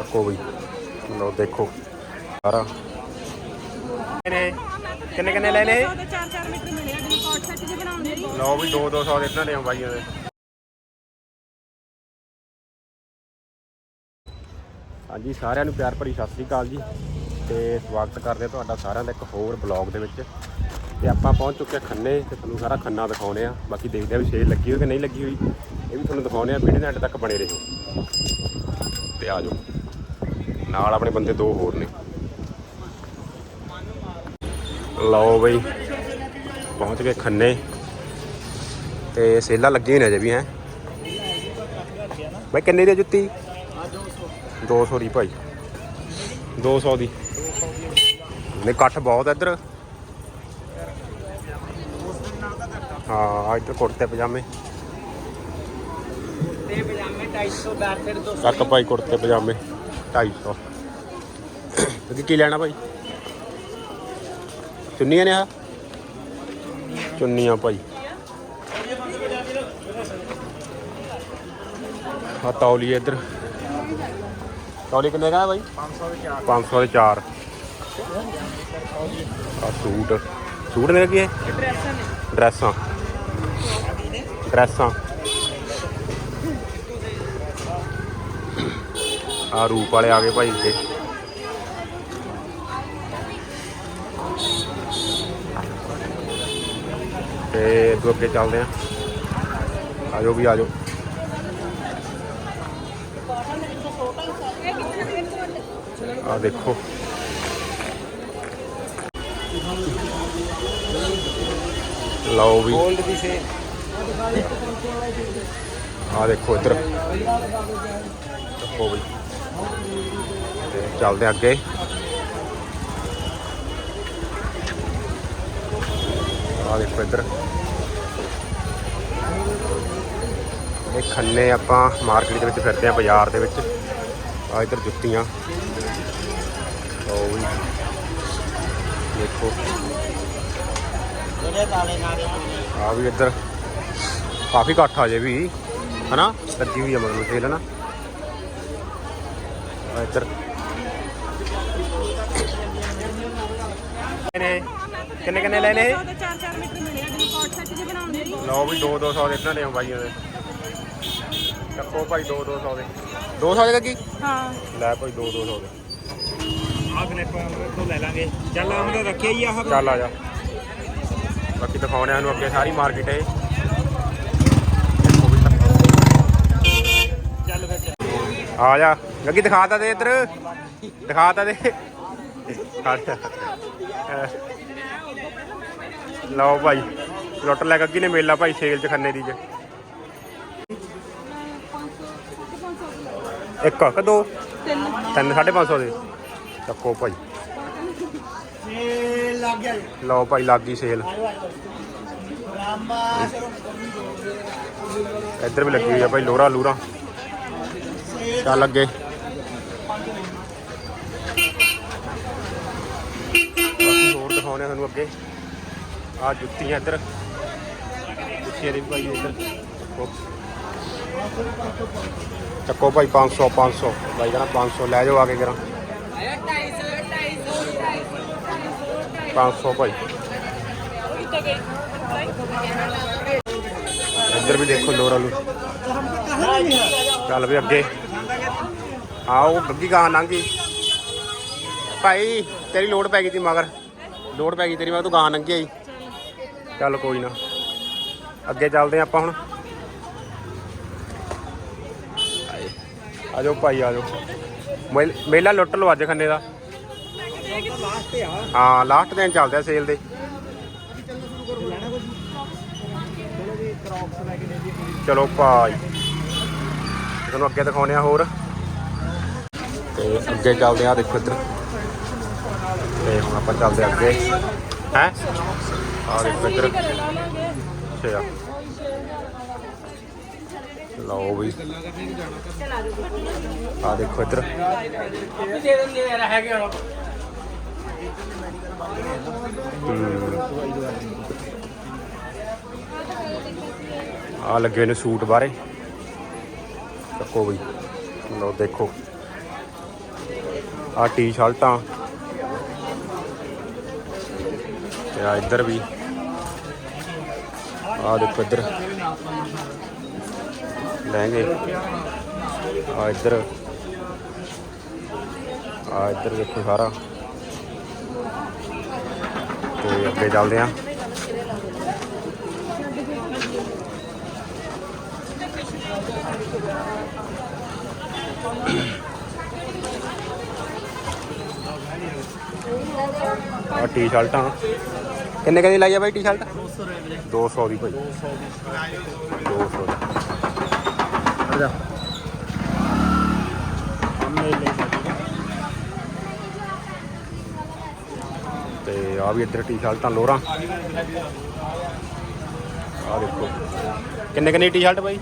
ਚੱਕੋ ਬਈ ਲਓ ਦੇਖੋ। ਸਾਰਾ। ਨੇ? ਕਿੰਨੇ ਕਿੰਨੇ ਲੈਣੇ? ਉਹਦੇ 4-4 ਮੀਟਰ ਮਿਲਿਆ ਜਿਹਨੂੰ ਕਾਟ ਸੈੱਟ ਜੇ ਬਣਾਉਂਦੇ ਜੀ ਲਓ ਵੀ 2 200 ਦੇ ਇਹਨਾਂ ਨੇ ਬਾਈਆਂ ਦੇ। ਹਾਂਜੀ ਸਾਰਿਆਂ ਨੂੰ ਪਿਆਰ ਭਰੀ ਸਤਿ ਸ੍ਰੀ ਅਕਾਲ ਜੀ। ਤੇ ਸਵਾਗਤ ਕਰਦੇ ਹਾਂ ਤੁਹਾਡਾ ਸਾਰਿਆਂ ਦਾ ਇੱਕ ਹੋਰ ਬਲੌਗ ਦੇ ਵਿੱਚ। ਤੇ ਆਪਾਂ ਪਹੁੰਚ ਚੁੱਕੇ ਹਾਂ ਖੰਨੇ ਤੇ ਤੁਹਾਨੂੰ ਸਾਰਾ ਖੰਨਾ ਦਿਖਾਉਣੇ ਆ ਬਾਕੀ ਦੇਖਦੇ ਆ ਵੀ ਸੇਲ ਲੱਗੀ ਹੋਈ ਕਿ ਨਹੀਂ ਲੱਗੀ ਹੋਈ। ਇਹ ਵੀ ਤੁਹਾਨੂੰ ਦਿਖਾਉਣੇ ਆ ਵੀਡੀਓ ਦੇ ਐਂਡ ਤੱਕ ਬਣੇ ਰਹੋ। ਤੇ ਆ ਜਾਓ। ਨਾਲ ਆਪਣੇ ਬੰਦੇ ਦੋ ਹੋਰ ਨੇ। ਲਓ ਬਈ ਪਹੁੰਚ ਗਏ ਖੰਨੇ। ਤੇ ਸੇਲਾਂ ਲੱਗੀਆਂ ਨੇ ਅਜੇ ਵੀ ਹੈ। ਬਾਈ ਕਿੰਨੇ ਦੀ ਆ ਜੁੱਤੀ? 200 ਦੀ ਭਾਈ। 200 ਦੀ। ਨੇ ਇਕੱਠ ਬਹੁਤ ਹੈ ਇੱਧਰ। ਹਾਂ ਇੱਧਰ ਕੁੜਤੇ ਪਜਾਮੇ। ਤੇ ਪਜਾਮੇ 250 ਦਾ ਫਿਰ 200 ਕੱਕ ਭਾਈ ਕੁੜਤੇ ਪਜਾਮੇ। 250 ਤੇ ਕੀ ਲੈਣਾ ਭਾਈ? ਚੁੰਨੀਆਂ ਨੇ ਆ? ਚੁੰਨੀਆਂ ਭਾਈ। ਆ ਤੌਲੀ ਇੱਧਰ। ਤੌਲੀ ਕਿੰਨੇ ਦਾ ਭਾਈ? 500 ਦੇ 4 ਆ ਸੂਟ। ਸੂਟ ਨੇ ਕੀ ਹੈ? ਡਰੈਸਾਂ ਨੇ। ਡਰੈਸਾਂ। ਡਰੈਸਾਂ। ਆ ਰੂਪ ਵਾਲੇ ਆ ਗਏ ਭਾਈ ਇੱਥੇ। ਤੇ ਅੱਗੋਂ ਅੱਗੇ ਚੱਲਦੇ ਆ। ਆਜੋ ਵੀ ਆਜੋ। ਆ ਦੇਖੋ। ਲਓ ਵੀ। 골ਡ ਦੀ ਸੇ ਆ ਦੇਖੋ ਇੱਧਰ। ਦੇਖੋ ਬਈ ਤੇ ਚੱਲਦੇ ਹਾਂ ਅੱਗੇ। ਆ ਦੇਖੋ ਇੱਧਰ। ਇਹ ਖੰਨੇ ਆਪਾਂ ਮਾਰਕੀਟ ਦੇ ਵਿੱਚ ਫਿਰਦੇ ਆ ਬਾਜ਼ਾਰ ਦੇ ਵਿੱਚ। ਆ ਇੱਧਰ ਜੁੱਤੀਆਂ। ਉਹ ਵੀ ਦੇਖੋ। ਜਿਹੜੇ ਆ ਵੀ ਇੱਧਰ। ਕਾਫੀ ਇਕੱਠ ਆ ਜੇ ਵੀ। ਹਨਾ? ਲੱਗੀ ਹੋਈ ਆ ਮਤਲਬ ਸੇਲ ਨਾ ਆ ਇੱਧਰ। ਨੇ ਕਿੰਨੇ ਕਿੰਨੇ ਲੈਣੇ? ਉਹਦੇ 4-4 ਮੀਟਰ ਮਿਲਿਆ ਜਿਹਨੂੰ ਕਾਟ ਸੈੱਟ ਜੇ ਬਣਾਉਂਦੇ ਜੀ। ਲਓ ਵੀ 2 200 ਦੇ ਇਹਨਾਂ ਨੇ ਬਾਈਆਂ ਦੇ। ਚੱਕੋ ਭਾਈ 2 200 ਦੇ। 200 ਦੇ ਕੀ ਹਾਂ। ਲੈ ਭਾਈ 2 200 ਦੇ। ਆਹ ਕਲਿੱਪ ਤੋਂ ਲੈ ਲਾਂਗੇ। ਚੱਲ ਆਮ ਦਾ ਰੱਖਿਆ ਹੀ ਆਹ। ਚੱਲ ਆ ਜਾ। ਬਾਕੀ ਦਿਖਾਉਣੇ ਸਾਨੂੰ ਅੱਗੇ ਸਾਰੀ ਮਾਰਕੀਟ ਹੈ ਚੱਲ ਫਿਰ। ਚੱਲ। ਆ ਜਾ। ਗੱਗੀ ਦਿਖਾ ਤਾ ਦੇ ਇੱਧਰ। ਦਿਖਾ ਤਾ ਦੇ। ਲਓ ਭਾਈ, ਲੁੱਟ ਲੈ ਗੱਗੀ ਨੇ ਮੇਲਾ ਭਾਈ ਸੇਲ ਚ ਖੰਨੇ ਦੀ ਚ। ਇੱਕ ਕਿ ਦੋ। ਤਿੰਨ ਤਿੰਨ ਸਾਢੇ ਪੰਜ ਸੌ ਦੇ। ਚੱਕੋ ਭਾਈ। ਇਹ ਲੱਗ ਗਿਆ ਲਓ ਭਾਈ, ਲੱਗ ਗਈ ਸੇਲ। ਇੱਧਰ ਵੀ ਲੱਗੀ ਹੋਈ ਆ ਭਾਈ ਲੋਰਾ ਲੂਰਾ ਚੱਲ ਅੱਗੇ ਬਾਕੀ ਹੋਰ ਦਿਖਾਉਣੇ ਤੁਹਾਨੂੰ ਅੱਗੇ। ਆ ਜੁੱਤੀਆਂ ਇੱਧਰ। ਜੁੱਤੀਆਂ ਦੀ ਵੀ ਭਾਈ ਇੱਧਰ। ਚੱਕੋ ਭਾਈ 500 500 ਭਾਈ ਕਹਿੰਦਾ 500 ਲੈ ਜਾਓ ਆ ਕੇ ਕਰਾਂ 500 ਭਾਈ। ਇੱਧਰ ਵੀ ਦੇਖੋ ਲੋਰ ਲੂ ਚੱਲ ਵੀ ਅੱਗੇ। ਆਓ ਬੱਗੀ ਗਾਂ ਲੰਘੀ ਭਾਈ, ਤੇਰੀ ਲੋਡ ਪੈ ਗਈ ਤੀ ਮਗਰ। ਲੋੜ ਪੈ ਗਈ ਤੇਰੀ, ਮੈਂ ਤੂੰ ਗਾਂ ਲੰਘੀ ਆਈ। ਚੱਲ ਕੋਈ ਨਾ। ਅੱਗੇ ਚੱਲਦੇ ਹਾਂ ਆਪਾਂ ਹੁਣ। ਆਜੋ ਭਾਈ, ਆਜੋ। ਮੇਲ- ਮੇਲਾ ਲੁੱਟ ਲਓ ਅੱਜ ਖੰਨੇ ਦਾ। ਹਾਂ ਲਾਸਟ ਦਿਨ ਚੱਲਦੇ ਆ ਸੇਲ ਦੇ। ਚਲੋ ਚਲੋ ਭਾਈ। ਤੁਹਾਨੂੰ ਅੱਗੇ ਦਿਖਾਉਣੇ ਆ ਹੋਰ। ਤੇ ਅੱਗੇ ਚੱਲਦੇ ਆ ਦੇਖੋ ਇੱਧਰ। ਤੇ ਹੁਣ ਆਪਾਂ ਚੱਲਦੇ ਅੱਗੇ। ਹੈ? ਆ ਦੇਖੋ ਇੱਧਰ। ਅੱਛਾ। ਲਓ ਵੀ। ਆ ਦੇਖੋ ਇੱਧਰ। ਦੇ ਦਿੰਦੇ ਯਾਰ ਹੈਗੇ ਹੁਣ ਆ ਲੱਗੇ ਨੇ ਸੂਟ ਬਾਰੇ। ਚੱਕੋ ਬਈ ਲਓ ਦੇਖੋ। ਆ। ਟੀ-ਸ਼ਰਟਾਂ ਤੇ ਆ ਇੱਧਰ ਵੀ। ਆ ਦੇਖੋ ਇੱਧਰ। ਲਹਿੰਗੇ। ਆ ਇੱਧਰ। ਆ ਇੱਧਰ ਦੇਖੋ ਸਾਰਾ। ਤੇ ਅੱਗੇ ਚੱਲਦੇ ਆ। ਆ ਟੀ-ਸ਼ਰਟਾਂ। ਕਿੰਨੇ ਕਦੀ ਲਾਈ ਆ ਬਾਈ ਟੀ-ਸ਼ਰਟ 200 ਦੀ ਭਾਈ। 200 ਦੀ। ਹਟ ਜਾ। ਤੇ ਆ ਵੀ ਇੱਧਰ ਟੀ-ਸ਼ਰਟਾਂ ਲੋਰਾਂ। ਆ ਦੇਖੋ। ਕਿੰਨੇ ਕਿੰਨੇ ਟੀ-ਸ਼ਰਟ ਭਾਈ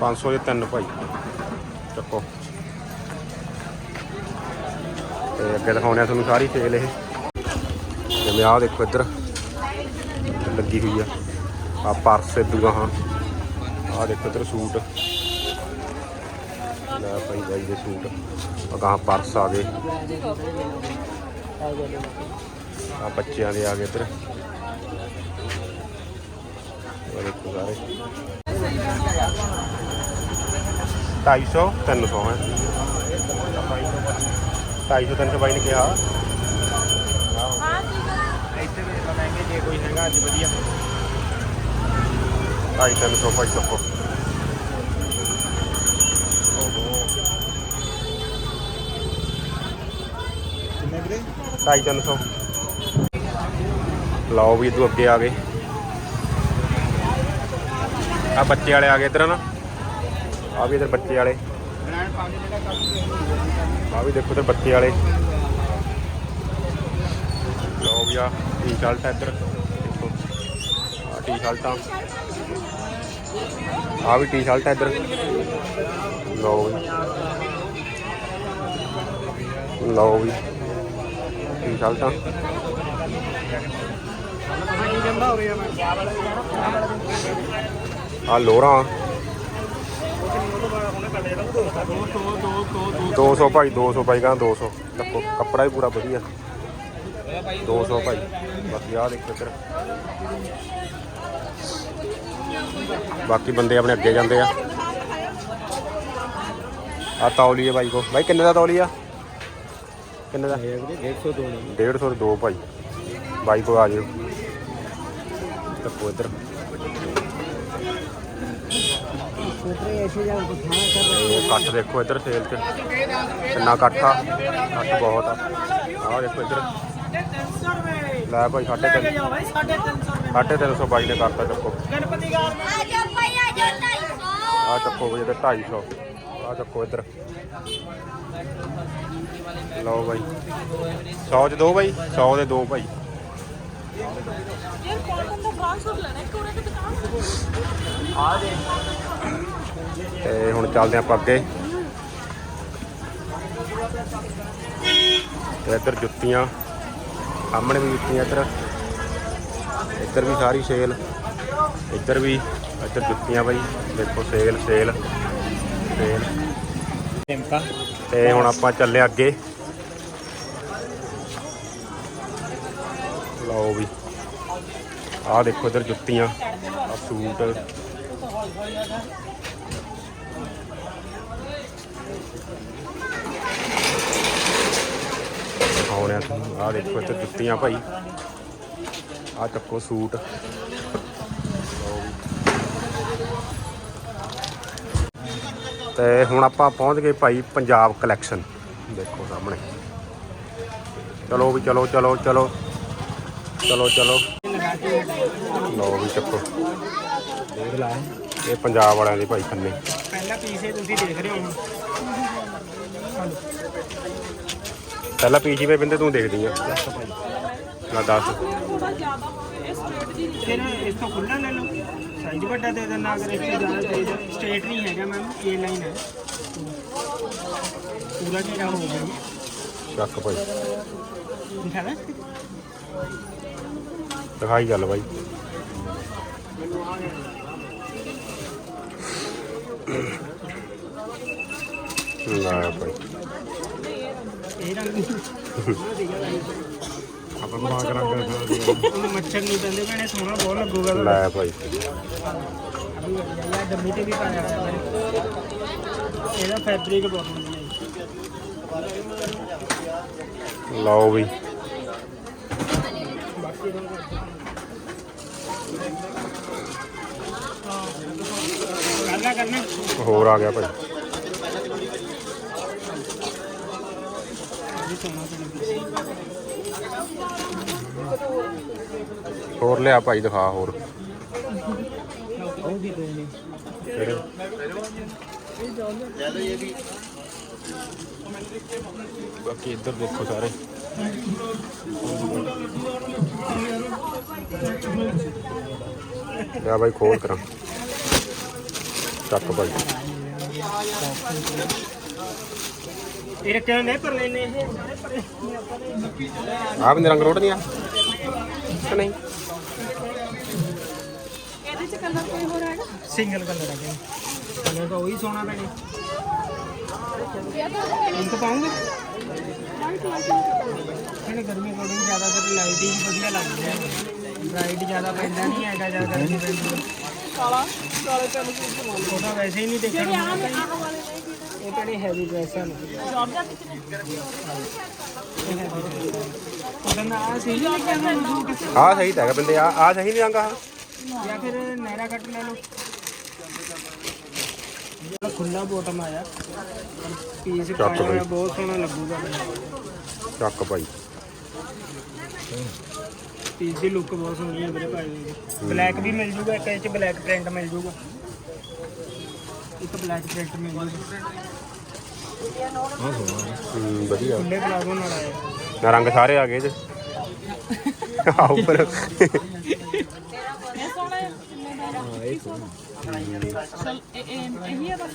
500 ਦੇ ਤਿੰਨ ਭਾਈ। ਚੱਕੋ। ਤੇ ਅੱਗੇ ਦਿਖਾਉਂਦੇ ਆ ਤੁਹਾਨੂੰ ਸਾਰੀ ਸੇਲ ਇਹ। ਜਿਵੇਂ ਆਹ ਦੇਖੋ ਇੱਧਰ। ਲੱਗੀ ਹੋਈ ਆ। ਆ ਪਰਸ ਇਦੂਗਾ ਹਾਂ। ਆਹ ਦੇਖੋ ਇੱਧਰ ਸੂਟ। ਲੈ ਭਾਈ ਬਾਈ ਦੇ ਸੂਟ। ਅਗਾਹ ਪਰਸ ਆ ਗਏ। ਆ ਬੱਚਿਆਂ ਦੇ ਆ ਗਏ ਇੱਧਰ। ਉਹ ਦੇਖੋ ਸਾਰੇ। 250 300 ਹੈ। 250 300 ਬਾਈ ਨੇ ਕਿਹਾ ਇੱਥੇ ਵੀ ਲਵਾਂਗੇ ਜੇ ਕੋਈ ਹੈਗਾ ਅੱਜ ਵਧੀਆ? 250 300 ਭਾਈ ਚੱਕੋ ਕਿੰਨੇ ਵੀਰੇ? 250 ਲਓ ਵੀ ਇਦੋਂ ਅੱਗੇ ਆ ਗਏ। ਆ ਬੱਚੇ ਵਾਲੇ ਆ ਗਏ ਇੱਧਰ ਨਾ। ਆ ਵੀ ਇੱਧਰ ਬੱਚੇ ਵਾਲੇ। ਆ ਵੀ ਦੇਖੋ ਇੱਧਰ ਬੱਚੇ ਵਾਲੇ। ਲਓ ਵੀ ਆ ਟੀ-ਸ਼ਰਟ ਆ ਇੱਧਰ। ਟੀ-ਸ਼ਰਟਾਂ ਆ। ਵੀ ਟੀ-ਸ਼ਰਟ ਆ ਇੱਧਰ। ਲਓ ਵੀ। ਲਓ ਵੀ। ਟੀ-ਸ਼ਰਟਾਂ ਆ। ਲੋਰਾਂ 200 ਭਾਈ 200 ਭਾਈ, ਕਹਿੰਦਾ 200 ਦੇਖੋ ਕੱਪੜਾ ਵੀ ਪੂਰਾ ਵਧੀਆ। 200 ਭਾਈ। ਬਾਕੀ ਆ ਦੇਖੋ ਇੱਧਰ। ਬਾਕੀ ਬੰਦੇ ਆਪਣੇ ਅੱਗੇ ਜਾਂਦੇ ਆ। ਆ ਤੌਲੀਏ ਬਾਈ ਕੋ। ਬਾਈ ਕਿੰਨੇ ਦਾ ਤੌਲੀਆ ਕਿੰਨੇ ਦਾ? 150 ਦੋ ਨੇ। 150 ਦੇ ਭਾਈ। ਬਾਈ ਕੋ ਆ ਜਿਓ। ਚੱਕੋ ਇੱਧਰ। ਇਹ ਕੱਟ ਦੇਖੋ ਇੱਧਰ ਸੇਲ 'ਚ ਕਿੰਨਾ ਕੱਟ ਆ। ਕੱਟ ਬਹੁਤ ਆ। ਆਹ ਦੇਖੋ ਇੱਧਰ। ਲੈ ਭਾਈ ਸਾਢੇ ਤਿੰਨ ਸਾਢੇ ਤਿੰਨ ਸੌ ਬਾਈ ਨੇ ਕਰਤਾ ਚੱਕੋ। ਆਜੋ ਭਾਈ ਆਜੋ 250 ਆ ਚੱਕੋ ਵੀ ਇੱਧਰ 250 ਆ ਚੱਕੋ ਇੱਧਰ। ਲਓ ਬਾਈ 100 ਚ ਦੋ ਬਾਈ 100 ਦੇ ਦੋ ਭਾਈ। ਯਾਰ ਕਾਟਨ ਦਾ ਫਰਾਕ ਸੂਟ ਲੈਣਾ ਇੱਕ ਉਰੇ ਤੇ ਦੁਕਾਨ ਤੇ ਹੁਣ ਚੱਲਦੇ ਆਪਾਂ ਅੱਗੇ। ਤੇ ਇੱਧਰ ਜੁੱਤੀਆਂ। ਸਾਹਮਣੇ ਵੀ ਜੁੱਤੀਆਂ ਇੱਧਰ। ਇੱਧਰ ਵੀ ਸਾਰੀ ਸੇਲ ਇੱਧਰ ਵੀ, ਇੱਧਰ ਜੁੱਤੀਆਂ ਬਾਈ। ਦੇਖੋ ਸੇਲ ਸੇਲ ਸੇਲ ਤੇ ਹੁਣ ਆਪਾਂ ਚੱਲੇ ਅੱਗੇ। ਲਓ ਵੀ। ਆਹ ਦੇਖੋ ਇੱਧਰ ਜੁੱਤੀਆਂ ਆ ਸੂਟ। ਦਿਖਾਉਣੇ ਤੁਹਾਨੂੰ। ਆਹ ਦੇਖੋ ਇੱਧਰ ਜੁੱਤੀਆਂ ਭਾਈ। ਆਹ ਚੱਕੋ ਸੂਟ। ਤੇ ਹੁਣ ਆਪਾਂ ਪਹੁੰਚ ਗਏ ਭਾਈ ਪੰਜਾਬ ਕਲੈਕਸ਼ਨ ਦੇਖੋ ਸਾਹਮਣੇ। ਚਲੋ ਵੀ ਚਲੋ ਚਲੋ ਚਲੋ। ਚਲੋ ਚਲੋ। ਲਓ ਵੀ ਚੱਕੋ। ਦੇਖ ਲਾ ਇਹ ਪੰਜਾਬ ਵਾਲਿਆਂ ਦੇ ਭਾਈ ਖੰਨੇ। ਪਹਿਲਾ ਪੀਸ ਇਹ ਤੁਸੀਂ ਦੇਖ ਰਹੇ ਹੋ ਪਹਿਲਾਂ ਪੀਜੀ ਵੇ ਬਿੰਦੇ ਤੂੰ ਦੇਖਦੀ ਆ। ਨਾ ਦੱਸ। ਫਿਰ ਇਸ ਤੋਂ ਖੁੱਲਾ ਲੈ ਲਓ। ਸਾਈਜ਼ ਵੱਡਾ ਦੇ ਦੇਣਾ ਅਗਰ ਇਸ ਤੋਂ ਜ਼ਿਆਦਾ ਚਾਹੀਦਾ ਸਟ੍ਰੇਟ ਨਹੀਂ ਹੈਗਾ ਮੈਮ ਏ ਲਾਈਨ ਹੈ। ਪੂਰਾ ਘੇਰਾ ਹੋ ਗਿਆ। ਚੱਕ ਭਾਈ। ਦਿਖਾ ਦੇ ਦਿਖਾਈ ਚੱਲ ਬਾਈ। ਲੈ ਭਾਈ। ਇਹ ਰੰਗ ਆਪਾਂ ਬਣਾ ਕੇ ਰੰਗ ਦਿਖਾ ਉਹਨੂੰ ਮੱਛਰ ਨਹੀਂ ਪੈਂਦੇ ਭੈਣੇ ਸੋਹਣਾ ਬਹੁਤ ਲੱਗੂਗਾ ਲੈ ਭਾਈ ਅਭੀ ਵਧੀਆ ਤੇ ਵੀ ਪਾਇਆ ਹੋਇਆ ਬਾਰੇ ਇਹਦਾ ਫੈਬਰਿਕ ਬਹੁਤ ਵਧੀਆ ਹੈ ਲਓ ਵੀ। ਬਾਕੀ ਦਾ ਕਰਨਾ ਕਰਨਾ ਹੋਰ ਆ ਗਿਆ ਭਾਈ ਇਹ ਸੋਹਣਾ ਪੈਣਾ ਹੋਰ ਲਿਆ ਭਾਈ ਦਿਖਾ ਹੋਰ। ਉਹ ਵੀ ਕੋਈ ਨਹੀਂ ਕਿਹੜੇ ਬਾਕੀ ਇੱਧਰ ਦੇਖੋ ਸਾਰੇ। ਲਿਆ ਭਾਈ ਖੋਲ ਕਰਾਂ। ਚੱਕ ਭਾਈ। ਇਹ ਰੱਖਿਆ ਨੇ ਪਰ ਲੈਨੇ ਇਹ? ਸਾਰੇ ਪਰੇ ਆਹ ਵੀ ਰੰਗ ਰੋਟ ਨਹੀਂ ਆ ਕਿ ਨਹੀਂ? ਇਹਦੇ ਚ ਕਲਰ ਕੋਈ ਹੋਰ ਹੈਗਾ? ਸਿੰਗਲ ਕਲਰ ਆ ਗਿਆ ਕਲਰ ਤਾਂ ਉਹੀ ਸੋਹਣਾ ਪੈਣੇ ਇੰਕ ਪਾਉਂਗੇ? ਇਹਨੇ ਗਰਮੀ ਕੋਲ ਵੀ ਜ਼ਿਆਦਾਤਰ ਲਾਈਟ ਹੀ ਵਧੀਆ ਲੱਗਦੀ ਹੈ। ਬ੍ਰਾਈਟ ਜ਼ਿਆਦਾ ਪੈਂਦਾ ਨਹੀਂ ਹੈਗਾ ਜ਼ਿਆਦਾ ਗਰਮੀ ਪੈਂਦੀ। ਕਾਲਾ ਕਾਲੇ ਸਮਾਨ ਉਹ ਤਾਂ ਵੈਸੇ ਹੀ ਨਹੀਂ ਦੇਖਣ ਜਿਹੜੇ ਨੂੰ ਆਹ ਵਾਲੇ ਨੇ ਇਹ ਕਿਹੜੇ ਹੈਵੀ ਡਰੈਸਾਂ ਨੇ ਜਾਰਜਾ ਕਿਤੇ ਉਹਦਾ ਨਾ ਆ ਸਹੀ ਲੱਗਿਆ ਤੁਹਾਨੂੰ ਸੂਟ ਆਹ ਸਹੀ ਤਾਂ ਹੈਗਾ ਬੰਦੇ ਆ ਆ ਸਹੀ ਨਹੀਂ ਰੰਗ ਆ। ਜਾਂ ਫਿਰ ਨੈਰਾ ਕੱਟ ਲੈ ਲਓ। ਜਿਹੜਾ ਖੁੱਲਾ ਬੋਟਮ ਆਇਆ ਪੀਸ ਪਾਇਆ। ਹੋਇਆ ਬਹੁਤ ਸੋਹਣਾ ਲੱਗੂਗਾ। ਚੱਕ ਭਾਈ। ਪੀਸ ਦੀ ਲੁੱਕ ਬਹੁਤ ਸੋਹਣੀ ਹੈ ਵੀਰੇ ਪਾਈ ਹੋਈ ਬਲੈਕ ਵੀ ਮਿਲ ਜੂਗਾ ਇੱਕ ਇਹ ਚ ਬਲੈਕ ਪ੍ਰਿੰਟ ਮਿਲ ਜੂਗਾ। ਇੱਕ ਬਲੈਕ ਪ੍ਰਿੰਟ ਮਿਲ ਜੂਗਾ ਹੂੰ, ਵਧੀਆ। ਖੁੱਲੇ ਪਲਾਜ਼ੋ ਨਾਲ ਆਇਆ। ਨਾ ਰੰਗ ਸਾਰੇ ਆ ਗਏ ਇਹਦੇ ਆ ਉੱਪਰ। ਇਹ ਸੋਹਣਾ ਹੈ ਹਾਂ ਇਹ ਸੋਹਣਾ ਚਲ ਇਹ ਇਹ ਇਹੀ ਹੈ ਬਸ।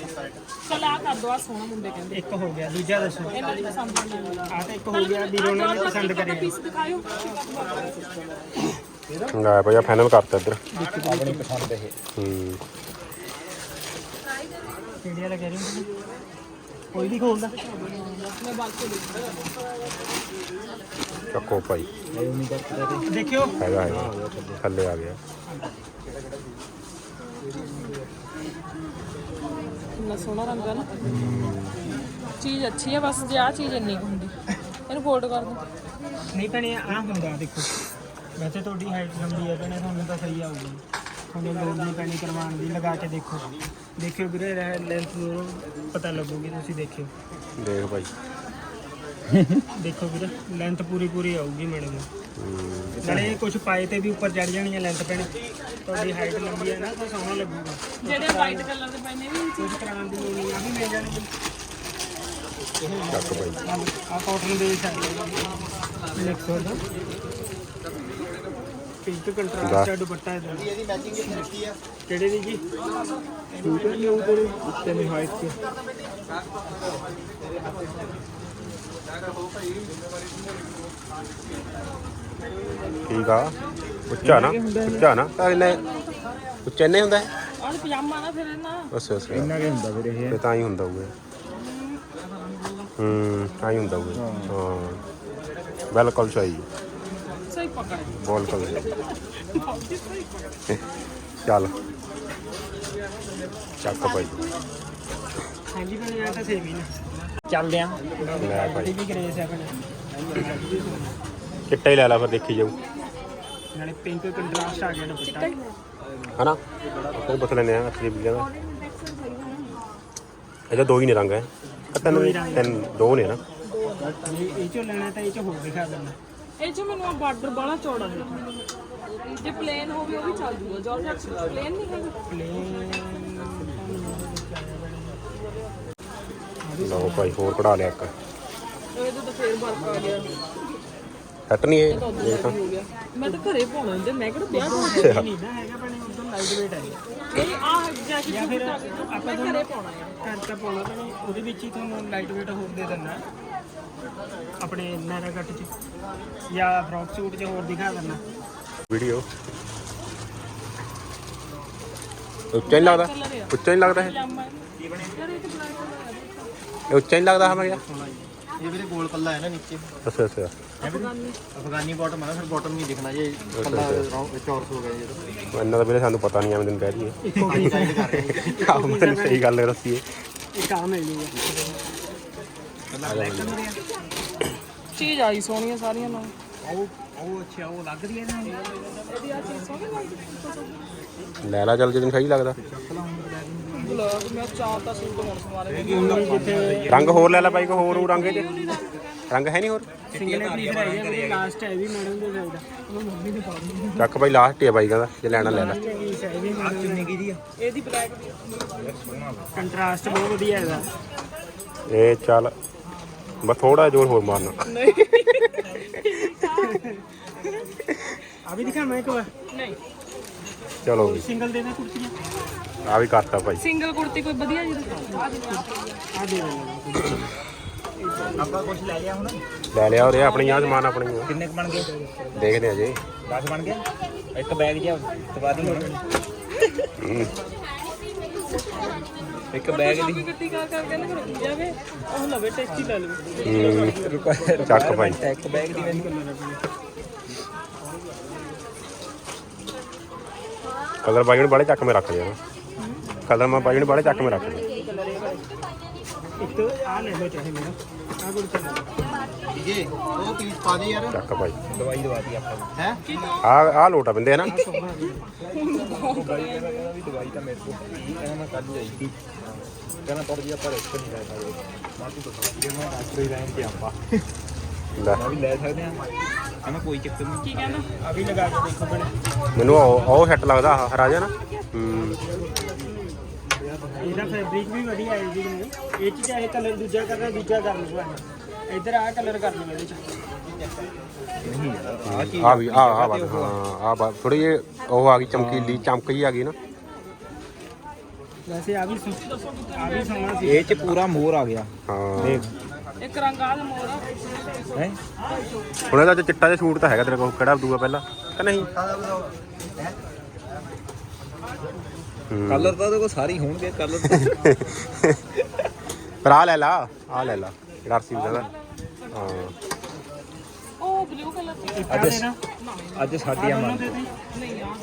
ਚਲ ਆ ਕਰ ਦੋ ਆ ਸੋਹਣਾ ਮੁੰਡੇ ਕਹਿੰਦੇ। ਇੱਕ ਹੋ ਗਿਆ ਦੂਜਾ ਦੱਸੋ। ਇਹਨਾਂ ਦੀ ਪਸੰਦ ਆ ਮੈਨੂੰ। ਆ ਤਾਂ ਇੱਕ ਹੋ ਗਿਆ ਵੀਰੋ ਨੇ ਪਸੰਦ ਕਰਿਆ। ਪੀਸ ਦਿਖਾਇਓ। ਲੈ ਭਾਈ ਆ ਫਾਈਨਲ ਕਰਤਾ ਇੱਧਰ। ਆਪਣੀ ਪਸੰਦ ਇਹ ਹੂੰ। ਕਿਹੜੀ ਵਾਲਾ ਕਹਿ ਰਹੇ? ਕੋਈ ਵੀ ਖੋਲਦਾ। ਚੱਕੋ ਭਾਈ। ਦੇਖਿਓ। ਹੈਗਾ ਹੈਗਾ। ਥੱਲੇ ਆ ਗਿਆ। ਕਿੰਨਾ ਸੋਹਣਾ ਰੰਗ ਹੈ ਨਾ। ਚੀਜ਼ ਅੱਛੀ ਹੈ ਬਸ ਜੇ ਆ ਚੀਜ਼ ਇੰਨੀ ਕੁ ਹੁੰਦੀ ਇਹਨੂੰ ਫੋਲਡ ਕਰ ਦੋ। ਨਹੀਂ ਭੈਣੇ ਆ ਹੁੰਦਾ ਦੇਖੋ। ਵੈਸੇ ਤੁਹਾਡੀ ਹਾਈਟ ਲੰਬੀ ਹੈ ਭੈਣੇ ਤੁਹਾਨੂੰ ਤਾਂ ਸਹੀ ਆਊਗੀ। ਤੁਹਾਨੂੰ ਲੋੜ ਨਹੀਂ ਪੈਣੀ ਕਰਵਾਉਣ ਦੀ ਲਗਾ ਕੇ ਦੇਖੋ। ਦੇਖਿਓ ਵੀਰੇ ਲੈਂਥ ਨੂੰ ਪਤਾ ਲੱਗੂਗੀ ਤੁਸੀਂ ਦੇਖਿਓ। ਦੇਖ ਭਾਈ। ਦੇਖੋ ਵੀਰੇ ਲੈਂਥ ਪੂਰੀ ਪੂਰੀ ਆਊਗੀ ਮੈਡਮ ਹੂੰ, ਨਾਲੇ ਕੁਝ ਪਾਏ ਤੇ ਵੀ ਉੱਪਰ ਚੜ ਜਾਣੀਆਂ ਲੈਂਥ ਪੈਣੇ। ਤੁਹਾਡੀ ਹਾਈਟ ਲੰਬੀ ਹੈ ਨਾ ਤਾਂ ਸੋਹਣਾ ਲੱਗੂਗਾ। ਜਿਹੜੇ ਵਾਈਟ ਕਲਰ ਦੇ ਪੈਨੇ ਵੀ ਕੁਝ ਕਰਾਉਣ ਦੀ ਲੋੜ ਨਹੀਂ ਆ ਵੀ ਮਿਲ ਜਾਣਗੇ ਚੱਕ ਭਾਈ। ਆ ਕਾਟਨ ਦੇ ਸਾਡੇ ਨੈਕਸਟ ਦਾ ਪਿੰਕ ਕੰਟਰਾਸਟ ਦਾ ਦੁਪੱਟਾ ਇਹਦਾ। ਇਹਦੀ ਮੈਚਿੰਗ ਕੀਤੀ ਆ ਕਿਹੜੇ ਦੀ ਜੀ? ਸੂਟ ਨਹੀਂ ਉਹ ਤੇਰੇ ਉੱਤੇ ਨਹੀਂ ਹਾਈਟ ਤੇ। ਠੀਕ ਆ। ਉੱਚਾ ਨਾ ਉੱਚਾ ਨਾ। ਤਾਂ ਇਹਨੇ ਉੱਚਾ ਨਹੀਂ ਹੁੰਦਾ? ਹੈ ਪਜਾਮਾ ਨਾ ਫਿਰ ਨਾ ਅੱਛਾ ਅੱਛਾ ਇੰਨਾ ਕੀ ਹੁੰਦਾ ਵੀਰੇ ਇਹ। ਤਾਂ ਹੀ ਹੁੰਦਾ ਹੋਊਗਾ। ਹੂੰ ਤਾਂ ਹੀ ਹੁੰਦਾ ਹੋਊਗਾ। ਹਾਂ। ਬਿਲਕੁਲ ਸਹੀ। ਸਹੀ ਪਕੜ। ਬਿਲਕੁਲ ਸਹੀ। ਚੱਲ। ਚੱਕ ਭਾਈ। ਹਾਂਜੀ ਇਹ ਤਾਂ ਸੇਮ ਹੀ ਨਾ। ਚੱਲਦੇ ਆ। ਲੈ ਭਾਈ। ਵੀ ਗ੍ਰੇਸ ਹੈ ਆਪਣੇ। ਚਿੱਟਾ ਹੀ ਲੈ ਲਾ ਫਿਰ ਦੇਖੀ ਜਾਊ। ਨਾਲੇ ਪਿੰਕ ਕੰਟਰਾਸਟ ਆ ਗਿਆ ਦੁਪੱਟਾ ਹਨਾ? ਕੋਈ ਪੁੱਛ ਲੈਨੇ ਆ ਅਸਲੀ ਦਾ। ਇਹਦਾ ਦੋ ਹੀ ਨੇ ਰੰਗ ਹੈ। ਤਿੰਨ ਤਿੰਨ ਦੋ ਨੇ ਨਾ। ਇਹ ਇਹ ਚੋਂ ਲੈਣਾ ਤਾਂ ਇਹ ਚੋਂ ਹੋਰ ਦਿਖਾ ਦਿੰਦਾ। ਇਹ ਚ ਮੈਨੂੰ ਆ ਬਾਰਡਰ ਬਾਲਾ ਚੌੜਾ ਦੇਖਦਾ ਜੇ ਪਲੇਨ ਹੋਵੇ ਉਹ ਵੀ ਚੱਲ ਜੂਗਾ। ਜਾਰਜਟ ਪਲੇਨ ਨਹੀਂ ਹੈਗਾ। ਲਓ ਭਾਈ ਹੋਰ ਕਢਾ ਲਿਆ ਇੱਕ। ਇਹਦੇ ਤਾਂ ਫੇਰ ਵਰਕ ਆ ਗਿਆ। ਹਟ ਨਹੀਂ ਇਹ? ਇਹ ਤਾਂ ਹੋ ਗਿਆ। ਮੈਂ ਤਾਂ ਘਰੇ ਪਾਉਣਾ ਹੁੰਦੇ। ਮੈਂ ਕਿਹੜਾ ਵਿਆਹ ਹੋਣਾ ਇਹ ਨਹੀਂ ਨਾ ਹੈਗਾ ਪਰ ਉਦੋਂ ਲਾਈਟ weight ਹੈ ਨਹੀਂ ਆਹ ਜੈਕਟ ਜਾਂ ਫਿਰ ਆਪਾਂ ਆਪਾਂ ਘਰੇ ਪਾਉਣਾ ਹੈ ਘਰ ਤਾਂ ਪਾਉਣਾ ਤਾਂ ਨਹੀਂ ਉਹਦੇ ਵਿੱਚ ਹੀ ਤੁਹਾਨੂੰ ਲਾਈਟ weight ਹੋਰ ਦੇ ਦਿੰਦਾ। ਆਪਣੇ ਨੈਰਾ ਕੱਟ ਚ ਜਾਂ ਫਰੋਕ ਸੂਟ 'ਚ ਹੋਰ ਦਿਖਾ ਦਿੰਦਾ। ਵੀਡੀਓ ਉੱਚਾ ਨਹੀਂ ਲੱਗਦਾ? ਉੱਚਾ ਨਹੀਂ ਲੱਗਦਾ ਇਹ? ਇਹ ਹੈ। ਇਹ ਉੱਚਾ ਨਹੀਂ ਲੱਗਦਾ ਹਮਾ ਇਹ ਵੀਰੇ ਗੋਲ ਪੱਲਾ ਹੈ ਨਾ ਨੀਚੇ। ਅੱਛਾ ਅੱਛਾ। ਅਫਗਾਨੀ। ਬਾਟਮ ਹੈ ਨਾ ਫਿਰ ਬਾਟਮ ਨਹੀਂ ਦਿਖਣਾ ਜੇ ਪੱਲਾ ਚੌਰਸ ਹੋ ਗਿਆ ਜੇ ਇੰਨਾ ਤਾਂ ਵੀਰੇ ਸਾਨੂੰ ਪਤਾ ਨਹੀਂ ਐਵੇਂ ਦਿਨ ਕਹਿ ਰਹੇ ਹਾਂ। ਮੈਨੂੰ ਸਹੀ ਗੱਲ ਦੱਸੀਏ ਇੱਕ ਆ ਮਿਲ ਜੂਗਾ ਚੀਜ਼ ਆਈ ਸੋਹਣੀਆਂ ਸਾਰੀਆਂ ਨਾਲ ਉਹ ਉਹ ਅੱਛਾ ਉਹ ਲੱਗ ਰਹੀ ਹੈ ਨਾ। ਇਹਦੀ ਆ ਚੀਜ਼ ਸੋਹਣੀ ਲੱਗਦੀ ਲੈ ਲਾ ਚੱਲ ਜੇ ਤੈਨੂੰ ਸਹੀ ਲੱਗਦਾ। ਗੁਲਾਬ ਮੈਂ ਚਾਰ ਤਾਂ ਸੂਟ ਹੁਣ ਸਵਾਰੇ ਰੰਗ ਹੋਰ ਲੈ ਲੈ ਬਾਈ ਕੋ ਹੋਰ ਉਹ ਰੰਗ ਇਹ 'ਚ ਰੰਗ ਹੈ ਨਹੀਂ ਹੋਰ? ਸਿੰਗਲ ਪੀਸ ਰਹਿ ਗਿਆ ਮੇਰੇ ਲਾਸਟ ਹੈ ਵੀ ਮੈਡਮ ਦੇ ਸਾਈਡ ਉਹ ਮੰਮੀ ਨੇ ਪਾ ਦਿੱਤੀ ਚੱਕ ਬਾਈ ਲਾਸਟ ਹੀ ਆ ਬਾਈ ਕਹਿੰਦਾ ਜੇ ਲੈਣਾ ਲੈ ਲੈ। ਇਹ ਵੀ ਮੈਡਮ ਦੀ। ਆ? ਇਹਦੀ ਬਲੈਕ ਦੀ ਕੰਟਰਾਸਟ ਬਹੁਤ ਵਧੀਆ ਹੈਗਾ। ਇਹ ਚੱਲ। ਬਸ ਥੋੜਾ ਜ਼ੋਰ ਹੋਰ ਮਾਰਨਾ। ਆ ਵੀ ਦਿਖਾ ਮੈਂ ਇੱਕ ਵਾਰ। ਨਹੀਂ। ਚਲੋ ਵੀ ਸਿੰਗਲ ਦੇ ਦੇ ਕੁਰਸੀਆਂ ਆ ਵੀ ਕਰਤਾ ਭਾਈ। ਸਿੰਗਲ ਕੁੜਤੀ ਕੋਈ ਵਧੀਆ ਜੀ? ਦਿਖਾਓ ਆ ਆ ਦੇ ਦੇ ਆਪਾਂ ਕੁਝ ਲੈ ਲਿਆ ਹੁਣ? ਲੈ ਲਿਆ ਇਹ ਆਪਣੀ ਆ ਸਮਾਨ ਆਪਣੀ ਆ। ਕਿੰਨੇ ਬਣ ਗਏ? ਦੇਖਦੇ ਆ ਜੇ। 10 ਬਣ ਗਏ? ਇੱਕ ਬੈਗ ਜਿਹਾ ਦਵਾ ਦੀ ਹੁਣ। ਹੂੰ। ਇੱਕ ਬੈਗ ਦੀ। ਗੱਡੀ ਕਰ ਕਰ ਕੇ ਨਾ ਰੁਕ ਜਾਵੇ ਉਹ ਲਵੇ ਟੈਕਸੀ ਲੈ ਲਵੇ। ਹੂੰ। ਚੱਕ ਭਾਈ ਇੱਕ ਬੈਗ ਦੀ ਮੈਨੂੰ ਕਲਰ ਬਾਈ ਨੂੰ ਬਾਲੇ ਚੱਕ ਮੇ ਰੱਖ ਲਿਆ ਕਲਰ ਮੈਂ ਬਾਈ ਨੂੰ ਬਾਲੇ ਚੱਕ ਮੇ ਰੱਖ ਲਿਆ। ਇੱਕ ਆ ਲੈ ਲਓ ਚਾਹੇ ਮੇਰਾ ਆ ਹੈ ਉਹ ਪੀਸ ਪਾ ਦੇ ਯਾਰ ਚੱਕ ਭਾਈ ਦਵਾਈ ਦਵਾ ਦੀ ਆਪਾਂ ਨੂੰ ਹੈ ਆ ਆ ਲੋਟਾ ਬਿੰਦੇ ਆ ਨਾ ਵੀ ਦਵਾਈ ਤਾਂ ਮੇਰੇ ਕੋਲ ਕਹਿੰਦਾ ਮੈਂ ਕੱਲ ਜਾਈਦੀ ਕਹਿੰਦਾ ਪਰ ਜੀ ਆਪਾਂ ਰਿਸਕ ਨਹੀਂ ਲੈ ਸਕਦੇ ਮਾਤੀ ਦੱਸੋ ਜੇ ਮੈਂ ਡਾਕਟਰ ਹੀ ਰਹਿਣ ਤੇ ਆਪਾਂ ਲੈ ਮੈਂ ਵੀ ਲੈ ਸਕਦੇ ਆ ਕਹਿੰਦਾ ਕੋਈ ਚੱਕਰ ਨਹੀਂ ਕੀ ਕਹਿੰਦਾ ਆ ਵੀ ਲਗਾ ਕੇ ਦੇਖੋ ਬਣੇ ਮੈਨੂੰ ਉਹ ਉਹ ਸੈੱਟ ਲੱਗਦਾ ਆਹ ਰਾਜਾ ਨਾ। ਹੂੰ। ਇਹਦਾ ਫੈਬਰਿਕ ਵੀ ਵਧੀਆ ਹੈ ਜੀ। ਇਹ ਚ ਚਾਹੇ ਕਲਰ ਦੂਜਾ ਕਰਨਾ ਦੂਜਾ ਕਰ ਲਓ ਭਾਵੇਂ। ਇੱਧਰ ਆ ਕਲਰ ਕਰ ਲਓ ਇਹਦੇ ਚ। ਆ ਵੀ ਆ ਆ ਹਾਂ ਆ ਥੋੜੀ ਜਿਹੀ ਉਹ ਆ ਗਈ ਚਮਕੀਲੀ ਚਮਕ ਜੀ ਆ ਗਈ ਨਾ। ਵੈਸੇ ਆ ਵੀ ਸੁ- ਆ ਵੀ ਸੋਹਣਾ ਸੀ। ਇਹ ਚ ਪੂਰਾ ਮੋਰ ਆ ਗਿਆ। ਹਾਂ। ਇੱਕ ਰੰਗ ਆ ਦਾ ਮੋਰ ਆ। ਹੈ? ਹੁਣ ਇਹਦਾ ਚ ਚਿੱਟਾ ਜਿਹਾ ਸੂਟ ਤਾਂ ਹੈਗਾ ਤੇਰੇ ਕੋਲ ਕਿਹੜਾ ਦੂਆ ਪਹਿਲਾਂ? ਕਿ ਨਹੀਂ? ਹੂੰ। ਕਲਰ ਤਾਂ ਉਹਦੇ ਕੋਲ ਸਾਰੇ ਹੀ ਹੋਣਗੇ ਕਲਰ ਪਰ ਆ ਲੈ ਲਾ ਆ ਲੈ ਲਾ ਜਰਸੀ ਦਾ ਹਾਂ। ਉਹ ਬਲੂ ਕਲਰ ਦੀ ਅੱਜ ਨਾ। ਅੱਜ ਸਾਡੀਆਂ ਮੰਨ ਨਹੀਂ ਆ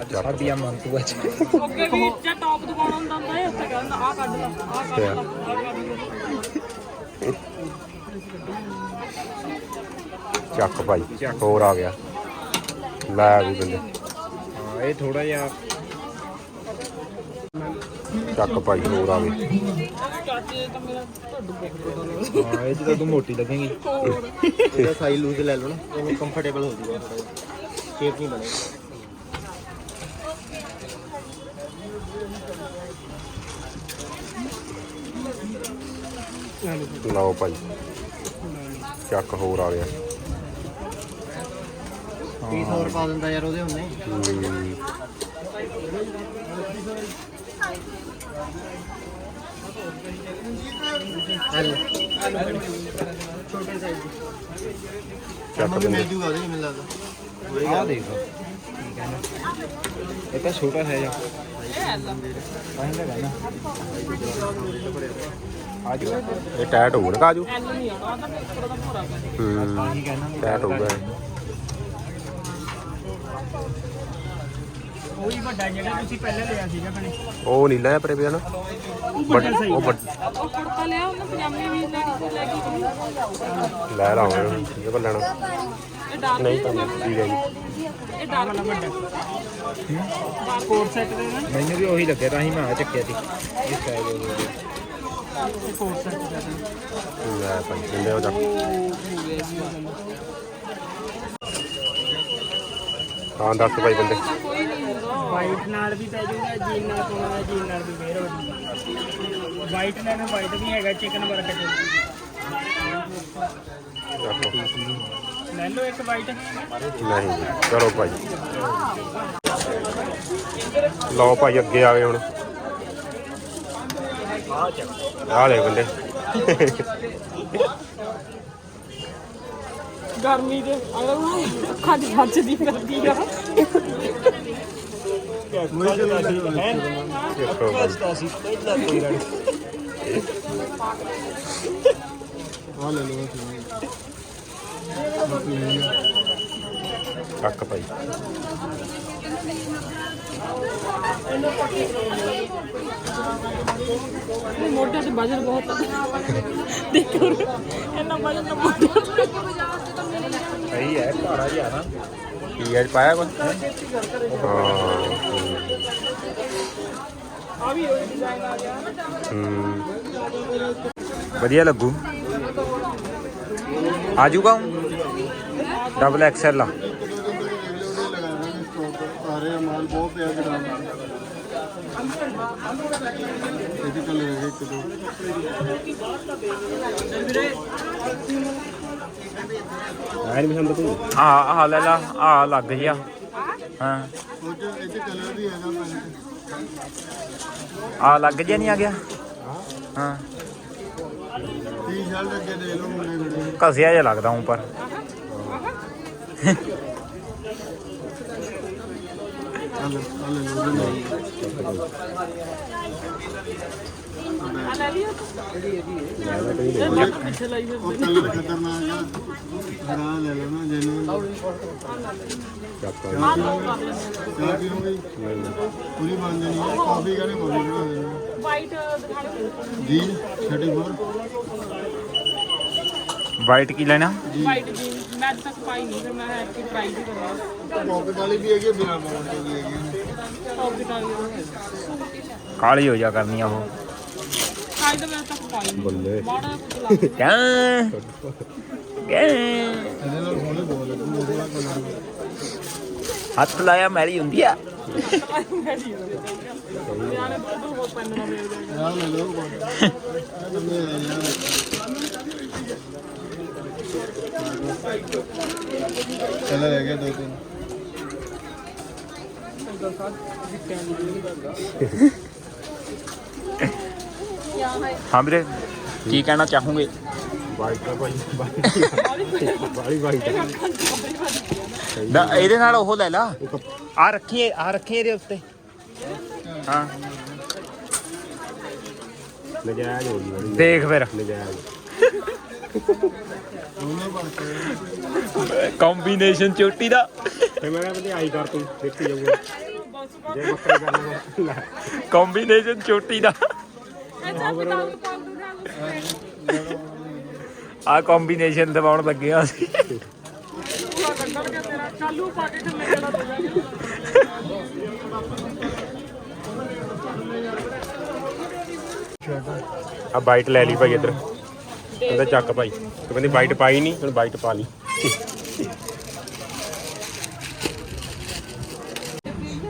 ਅੱਜ ਸਾਡੀਆਂ ਮੰਨ ਤੂੰ ਅੱਜ। ਵੀ ਜਾਂ ਟੌਪ ਦਿਖਾਉਣਾ ਹੁੰਦਾ ਹੁੰਦਾ ਹੈ ਉੱਥੇ ਕਹਿੰਦਾ ਆ ਕੱਢ ਲਾ ਆ ਕੱਢ ਲਾ ਆ ਕੱਢ ਲਾ। ਚੱਕ ਭਾਈ ਹੋਰ ਆ ਗਿਆ। ਲੈ ਵੀ ਬੰਦੇ। ਹਾਂ ਇਹ ਥੋੜਾ ਜਿਹਾ ਚੱਕ ਭਾਈ ਹੋਰ ਆ ਗਏ ਚਾਚੇ ਤਾਂ ਮੇਰਾ ਢੱਡ ਬਹੁਤ ਬੜਾ ਹਾਂ ਇਹ ਤਾਂ ਤੂੰ ਮੋਟੀ ਲੱਗੇਗੀ। ਹੋਰ ਇਹਦਾ ਸਾਈਜ਼ ਲੂਜ਼ ਲੈ ਲਓ ਨਾ ਉਹ ਕੰਫਰਟੇਬਲ ਹੋ ਥੋੜਾ ਜਿਹਾ। ਸ਼ੇਪ ਨਹੀਂ ਬਣੇਗੀ। ਲਓ ਭਾਈ। ਚੱਕ ਹੋਰ ਆ ਗਿਆ ਪੀਸ ਹੋਰ ਪਾ ਦਿੰਦਾ ਯਾਰ ਉਹਦੇ ਹੁੰਨੇ ਹੂੰ। ਛੋਟੇ ਸਾਈਜ਼ ਚੱਕ ਵੀ ਮਿਲ ਜੂਗਾ ਉਹਦੇ ਨਹੀਂ ਮਿਲਦਾ ਆਹ ਦੇਖ ਠੀਕ ਹੈ ਨਾ ਇਹ ਤਾਂ ਛੋਟਾ ਹੈ ਜਾਂ ਇਹ ਟਾਈਟ ਹੋਊਗਾ ਕਾਜੂ ਹੂੰ ਕੀ ਹੋਊਗਾ ਉਹੀ ਵੱਡਾ ਜਿਹੜਾ ਤੁਸੀਂ ਪਹਿਲਾਂ ਲਿਆ ਸੀਗਾ ਬਣੇ ਉਹ ਨੀਲਾ ਜਿਹਾ ਪਰੇ ਪਿਆ ਨਾ ਵੱਡ- ਉਹ ਵੱਡ- ਉਹ ਕੁੜਤਾ ਲਿਆ ਉਹਨੇ ਪਜਾਮੇ ਵੀ ਲੈ ਕੇ ਲੈ ਕੇ। ਲੈ ਲਾਉਂਗੇ ਇਹ ਕੋਲ ਲੈਣਾ। ਨਹੀਂ ਤਾਂ ਠੀਕ ਹੈ ਜੀ। ਇਹ ਡਾਰਕ ਵੱਡਾ। ਕੋਟ ਸੈੱਟ ਦੇ ਨਾ। ਮੈਨੂੰ ਵੀ ਉਹੀ ਲੱਗਿਆ ਤਾਂ ਹੀ ਮੈਂ ਆ ਚੱਕਿਆ ਸੀ। ਇਹ ਸਾਈਜ਼ ਹੋ ਗਈ ਇਹ ਕੋਟ ਸੈੱਟ ਦਾ ਲੈ ਹੋ ਚੱਕ ਹਾਂ ਦੱਸ ਭਾਈ ਬੰਦੇ। ਨਹੀਂ ਵਾਈਟ ਨਾਲ ਵੀ ਪੈ ਜਾਊਗਾ ਜੀਨ ਨਾਲ ਪਾਉਣਾ ਜੀਨ ਨਾਲ ਵੀ ਵੇਰ ਹੋ ਜਾਊਗਾ ਵਾਈਟ ਲੈਣਾ ਵਾਈਟ ਵੀ ਹੈਗਾ ਚਿਕਨ ਵਰਕ ਲੈ ਲਓ ਇੱਕ ਵਾਈਟ ਨਹੀਂ ਚਲੋ ਭਾਈ। ਲਓ ਭਾਈ ਅੱਗੇ ਆ ਗਏ ਹੁਣ। ਆ ਲੈ ਬੰਦੇ। ਗਰਮੀ ਦੇ। ਅਗਰ ਅੱਖਾਂ ਦੀ ਵੱਜਦੀ ਫਿਰਦੀ ਆ। ਦੇਖੋ ਭਾਈ। ਮੋਢਿਆਂ ਤੇ ਵਜਨ ਬਹੁਤ ਦੇਖੋ। ਇੰਨਾ ਵਜਨ ਨਾ ਤੇ ਸਹੀ ਹੈ ਭਾਰਾ ਜਿਹਾ ਨਾ ਕੀ ਅੱਜ ਪਾਇਆ ਕੁਝ ਹਾਂ ਆ ਵੀ ਉਹ ਡਿਜ਼ਾਈਨ ਆ ਗਿਆ ਹੂੰ ਵਧੀਆ ਲੱਗੂ ਆ ਜਾਊਗਾ ਡਬਲ ਐਕਸਐਲ ਆ ਸਾਰੇ ਮਾਲ ਬਹੁਤ ਪਿਆ ਗ੍ਰਾਮ ਇਹਦੀ ਕਲਰ ਹੈ ਇੱਕ ਦੋ ਆਇਆ ਨਹੀਂ ਪਸੰਦ ਤੂੰ? ਆ ਆ ਲੈ ਲਾ ਆ ਲੱਗ ਗਿਆ। ਹਾਂ। ਉਹ ਚ ਇਹਦੇ ਕਲਰ ਵੀ ਹੈਗਾ ਪੈਂਟ ਆ ਲੱਗ ਜਿਆ ਨਹੀਂ ਆ ਗਿਆ? ਹਾਂ। ਟੀ-ਸ਼ਰਟ ਅੱਗੇ ਦੇ ਲਓ ਮੁੰਡੇ ਖੜੇ। ਘਸਿਆ ਜਿਹਾ ਲੱਗਦਾ ਉੱਪਰ ਚੱਲ ਆ ਲੈ ਲਓ ਜੀ ਨਾਲ। ਆ ਲੈ ਲਿਆ ਇਹ ਲੱਕ ਪਿੱਛੇ ਲਾਈ ਹੋਈ ਉਹ ਕਲਰ ਖਤਰਨਾਕ ਆ ਬਣਾ ਲੈ ਲਓ ਨਾ ਜੈਨੂਨ ਚੱਕ ਆ ਲਓ ਕਰ ਲੈਂਦੇ ਚਾਹ ਪੀਓਗੇ ਪੂਰੀ ਬਣ ਜਾਣੀ ਹੈ ਕਾਫੀ ਕਹਿੰਦੇ ਕਾਫੀ ਬਣਾ ਦੇਣੀ ਵਾਈਟ ਦਿਖਾ ਦਿਓ ਜੀ 34 ਵਾਈਟ ਕੀ ਲੈਣਾ ਵਾਈਟ ਜੀਨ ਮੈਂ ਅੱਜ ਤੱਕ ਪਾਈ ਨਹੀਂ ਫਿਰ ਮੈਂ ਹੈ ਕਿ ਟਰਾਈ ਵੀ ਕਰਾਂ ਪੌਕਟ ਵਾਲੀ ਵੀ ਹੈਗੀ ਬਿਨਾ ਪੌਕਟ ਵੀ ਹੈਗੀ ਟੌਪ ਦੀ ਟਾਈ ਕਾਲੀ ਹੋ ਜਾ ਕਰਨੀ ਆ ਉਹ। ਖਾਈ ਤਾਂ ਮੈਂ ਅੱਜ ਤੱਕ ਪਾਈ ਨਹੀਂ। ਬੱਲੇ। ਮਾੜਾ ਜਿਹਾ ਕੁਝ ਲੱਗ ਕਾਂ ਕਾਂ? ਇਹਦੇ ਨਾਲ ਸੋਹਣੇ ਬਹੁਤ ਲੱਗੂ ਉਹ ਵਾਲਾ ਕਲਰ ਹੱਥ ਲਾਇਆ ਮੈਲੀ ਹੁੰਦੀ ਆ। ਯਾਰ ਇਹ ਬਹੁਤ ਪੈਨ ਨਾ ਮੇਰੇ ਦੇ ਆ ਲੈ ਲਓ। ਕਲਰ ਹੈਗੇ ਦੋ ਤਿੰਨ। ਹਾਂ ਵੀਰੇ ਕੀ ਕਹਿਣਾ ਚਾਹੋਗੇ? ਵਾਈਟ ਦਾ ਭਾਈ ਬਾਲੀ ਵਾਈਟ ਨਾ ਇਹਦੇ ਨਾਲ ਉਹ ਲੈ ਲਾ। ਆ ਰੱਖੀ ਆ ਰੱਖੀ ਇਹਦੇ ਉੱਤੇ। ਹਾਂ। ਨਜਾਇਜ਼ ਹੋ ਗਈ। ਬੜੀ ਦੇਖ ਫਿਰ। ਨਜਾਇਜ਼। ਕੰਬੀਨੇਸ਼ਨ ਚੋਟੀ ਦਾ। ਤੇ ਮੈਂ ਕਹਿੰਦਾ ਆਈ ਕਰ ਤੂੰ ਦੇਖੀ ਜਾਊਗਾ। ਜੇ ਬੱਕਰੇ ਕਰਨਾ ਲੈ। ਕੰਬੀਨੇਸ਼ਨ ਚੋਟੀ ਦਾ। ਆ ਕੰਬੀਨੇਸ਼ਨ ਦਵਾਉਣ ਲੱਗੇ ਆ ਅਸੀਂ ਚਾਲੂ ਪਾ ਕੇ ਥੱਲੇ ਆ ਬਾਈਟ ਲੈ ਲਈ ਭਾਈ ਇੱਧਰ। ਕਹਿੰਦਾ ਚੱਕ ਭਾਈ। ਤੂੰ ਕਹਿੰਦੀ ਬਾਈਟ ਪਾਈ ਨਹੀਂ ਹੁਣ ਬਾਈਟ ਪਾ ਲਈ।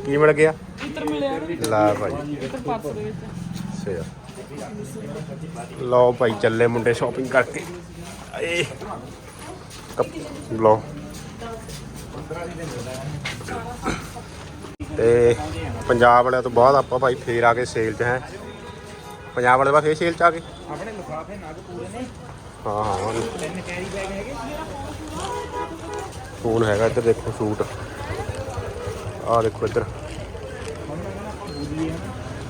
ਕੀ ਮਿਲ ਗਿਆ? ਇੱਧਰ ਮਿਲਿਆ ਲੈ ਭਾਈ। ਇੱਧਰ ਪਰਸ ਦੇ ਵਿੱਚ। ਅੱਛਾ ਲਓ ਭਾਈ ਚੱਲੇ ਮੁੰਡੇ ਸ਼ਾਪਿੰਗ ਕਰਕੇ। ਏ ਕੱਪ ਲਓ। ਤੇ ਪੰਜਾਬ ਵਾਲਿਆਂ ਤੋਂ ਬਾਅਦ ਆਪਾਂ ਭਾਈ ਫੇਰ ਆ ਕੇ ਸੇਲ 'ਚ ਹੈ। ਪੰਜਾਬ ਵਾਲੇ ਫੇਰ ਸੇਲ 'ਚ ਆ ਗਏ ਆਪਣੇ ਲਿਫਾਫੇ ਨਗ ਪੂਰੇ ਨੇ। ਹਾਂ ਹਾਂ ਤਿੰਨ ਕੈਰੀ ਬੈਗ ਹੈਗੇ ਫੋਨ ਹੈਗਾ ਇੱਧਰ ਦੇਖੋ ਸੂਟ। ਆਹ ਦੇਖੋ ਇੱਧਰ।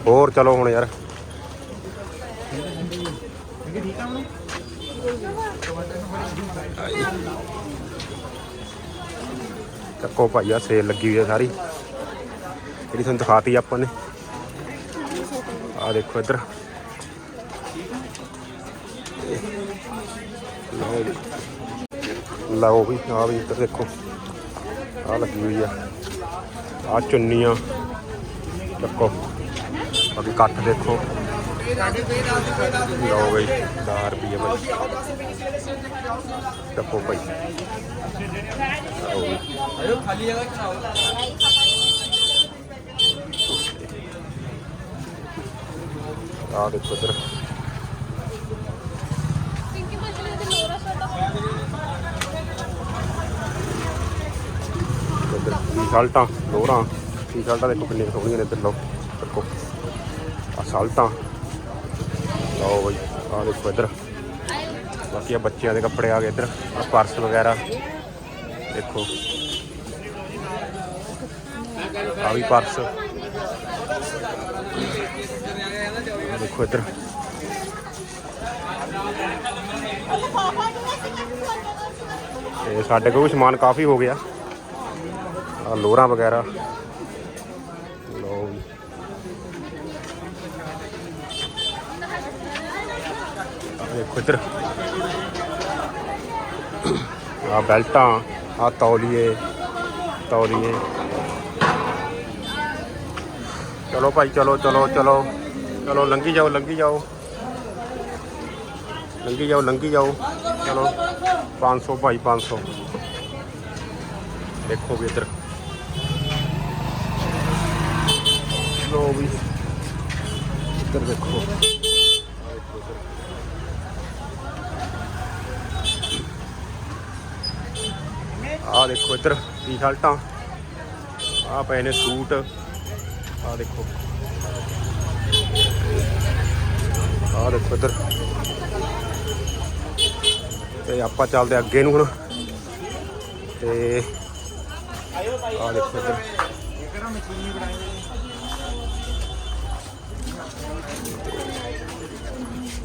ਹੋਰ ਚਲੋ ਹੁਣ ਯਾਰ। ਠੀਕ ਆ ਹੁਣ ਚੱਕੋ ਭਾਈ ਆ ਸੇਲ ਲੱਗੀ ਹੋਈ ਹੈ ਸਾਰੀ। ਜਿਹੜੀ ਤੁਹਾਨੂੰ ਦਿਖਾਤੀ ਆਪਾਂ ਨੇ। ਆ ਦੇਖੋ ਇੱਧਰ। ਲਓ ਜੀ। ਲਓ ਵੀ ਆ ਵੀ ਇੱਧਰ ਦੇਖੋ ਆ ਲੱਗੀ ਹੋਈ ਆ ਆ ਚੁੰਨੀਆਂ ਚੱਕੋ ਬਾਕੀ ਕੱਟ ਦੇਖੋ ਲਓ ਬਈ 10 ਰੁਪਏ ਬਈ ਚੱਕੋ ਭਾਈ ਲਓ ਵੀ ਆ ਦੇਖੋ ਇੱਧਰ ਇੱਧਰ ਟੀ-ਸ਼ਰਟਾਂ ਲੋਰਾਂ ਟੀ-ਸ਼ਰਟਾਂ ਦੇਖੋ ਕਿੰਨੀਆਂ ਸੋਹਣੀਆਂ ਨੇ ਇੱਧਰ, ਲਓ, ਦੇਖੋ। ਆ ਸ਼ਰਟਾਂ ਲਓ ਬਈ, ਆ ਦੇਖੋ ਇੱਧਰ। ਬਾਕੀ ਆ ਬੱਚਿਆਂ ਦੇ ਕੱਪੜੇ ਆ ਗਏ ਇੱਧਰ। ਆ ਪਰਸ ਵਗੈਰਾ। ਦੇਖੋ। ਆ ਵੀ ਪਰਸ। ਦੇਖੋ ਇੱਧਰ। ਤੇ ਸਾਡੇ ਕੋਲ ਵੀ ਸਮਾਨ ਕਾਫੀ ਹੋ ਗਿਆ। ਆ ਲੋਰਾਂ ਵਗੈਰਾ ਲੋ ਵੀ ਆਹ ਦੇਖੋ ਇੱਧਰ ਆ ਬੈਲਟਾਂ ਆ ਤੌਲੀਏ ਤੌਲੀਏ ਚਲੋ ਭਾਈ ਚਲੋ ਚਲੋ ਚਲੋ ਚਲੋ ਲੰਗੀ ਜਾਓ ਲੰਗੀ ਜਾਓ ਲੰਗੀ ਜਾਓ ਲੰਗੀ ਜਾਓ ਚਲੋ 500 ਭਾਈ 500 ਦੇਖੋ ਵੀ ਇੱਧਰ ਲੋ ਵੀ। ਇੱਧਰ ਦੇਖੋ। ਆਹ ਦੇਖੋ ਇੱਧਰ। ਆਹ ਟੀ-ਸ਼ਰਟਾਂ। ਆਹ ਪਏ ਨੇ ਸੂਟ। ਆਹ ਦੇਖੋ। ਆਹ ਦੇਖੋ ਇੱਧਰ। ਤੇ ਆਪਾਂ ਚੱਲਦੇ ਅੱਗੇ ਨੂੰ ਹੁਣ। ਤੇ ਆਹ ਦੇਖੋ ਇੱਧਰ।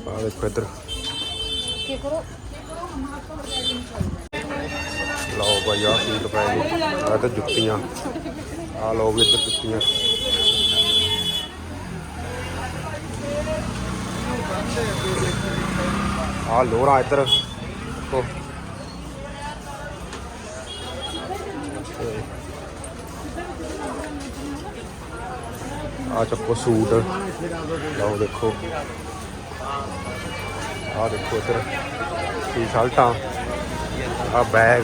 ਆਹ ਦੇਖੋ ਇੱਧਰ। ਲਓ ਭਾਈ ਆਹ ਸੂਟ ਪਏ ਨੇ ਆਹ ਤੇ ਜੁੱਤੀਆਂ। ਆਹ ਲਓ ਵੀ ਇੱਧਰ ਜੁੱਤੀਆਂ। ਆਹ ਲੋਰਾ ਇੱਧਰ। ਦੇਖੋ। ਆ ਚੱਕੋ ਸੂਟ। ਲਓ ਦੇਖੋ। ਆ ਦੇਖੋ ਇੱਧਰ ਟੀ-ਸ਼ਰਟਾਂ ਆ ਬੈਗ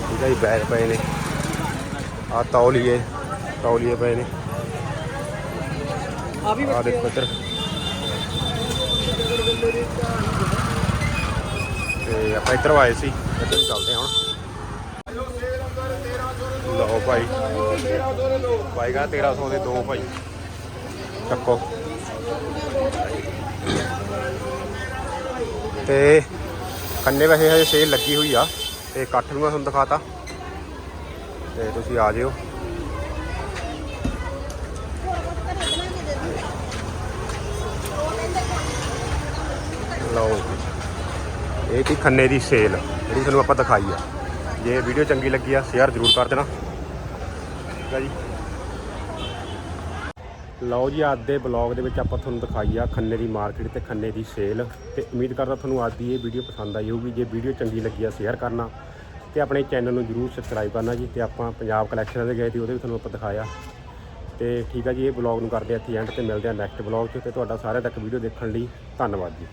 ਠੀਕ ਹੈ ਬੈਗ ਪਏ ਨੇ। ਆ ਤੌਲੀਏ ਤੌਲੀਏ ਪਏ ਨੇ। ਆ ਵੀ ਆ ਦੇਖੋ ਇੱਧਰ। ਤੇ ਆਪਾਂ ਇੱਧਰ ਆਏ ਸੀ ਇੱਧਰ ਚੱਲਦੇ ਹਾਂ ਹੁਣ। ਲਓ ਭਾਈ। ਭਾਈ ਕਾ 1300 ਦੇ ਦੋ ਭਾਈ। ਚੱਕੋ। ਤੇ ਕੰਨੇ ਵੈਸੇ ਹਜੇ ਸੇਲ ਲੱਗੀ ਹੋਈ ਆ ਤੇ ਇਕੱਠ ਨੂੰ ਮੈਂ ਤੁਹਾਨੂੰ ਦਿਖਾਤਾ। ਤੇ ਤੁਸੀਂ ਆ ਜਿਓ। ਲਓ ਜੀ। ਇਹ ਕੀ ਖੰਨੇ ਦੀ ਸੇਲ ਜਿਹੜੀ ਤੁਹਾਨੂੰ ਆਪਾਂ ਦਿਖਾਈ ਆ। ਜੇ ਵੀਡੀਓ ਚੰਗੀ ਲੱਗੀ ਆ ਸ਼ੇਅਰ ਜ਼ਰੂਰ ਕਰ ਦੇਣਾ। ਠੀਕ ਆ ਜੀ। ਲਓ ਜੀ, ਅੱਜ ਦੇ ਬਲੌਗ ਦੇ ਵਿੱਚ ਆਪਾਂ ਤੁਹਾਨੂੰ ਦਿਖਾਈ ਆ ਖੰਨੇ ਦੀ ਮਾਰਕੀਟ ਤੇ ਖੰਨੇ ਦੀ ਸੇਲ ਤੇ ਉਮੀਦ ਕਰਦਾ ਤੁਹਾਨੂੰ ਅੱਜ ਦੀ ਇਹ ਵੀਡੀਓ ਪਸੰਦ ਆਈ ਹੋਊਗੀ। ਜੇ ਵੀਡੀਓ ਚੰਗੀ ਲੱਗੀ ਆ ਸ਼ੇਅਰ ਕਰਨਾ ਤੇ ਆਪਣੇ ਚੈਨਲ ਨੂੰ ਜਰੂਰ ਸਬਸਕ੍ਰਾਈਬ ਕਰਨਾ ਜੀ ਤੇ ਆਪਾਂ ਪੰਜਾਬ ਕਲੈਕਸ਼ਨ ਦੇ ਗਏ ਸੀ, ਉਹਦੇ ਵੀ ਤੁਹਾਨੂੰ ਆਪਾਂ ਦਿਖਾਇਆ। ਤੇ ਠੀਕ ਆ ਜੀ, ਇਹ ਬਲੌਗ ਨੂੰ ਕਰਦੇ ਆ ਇੱਥੇ ਐਂਡ ਤੇ ਮਿਲਦੇ ਆ ਨੈਕਸਟ ਬਲੌਗ 'ਚ ਤੇ ਤੁਹਾਡਾ ਸਾਰਿਆਂ ਤੱਕ ਵੀਡੀਓ ਦੇਖਣ ਲਈ ਧੰਨਵਾਦ ਜੀ।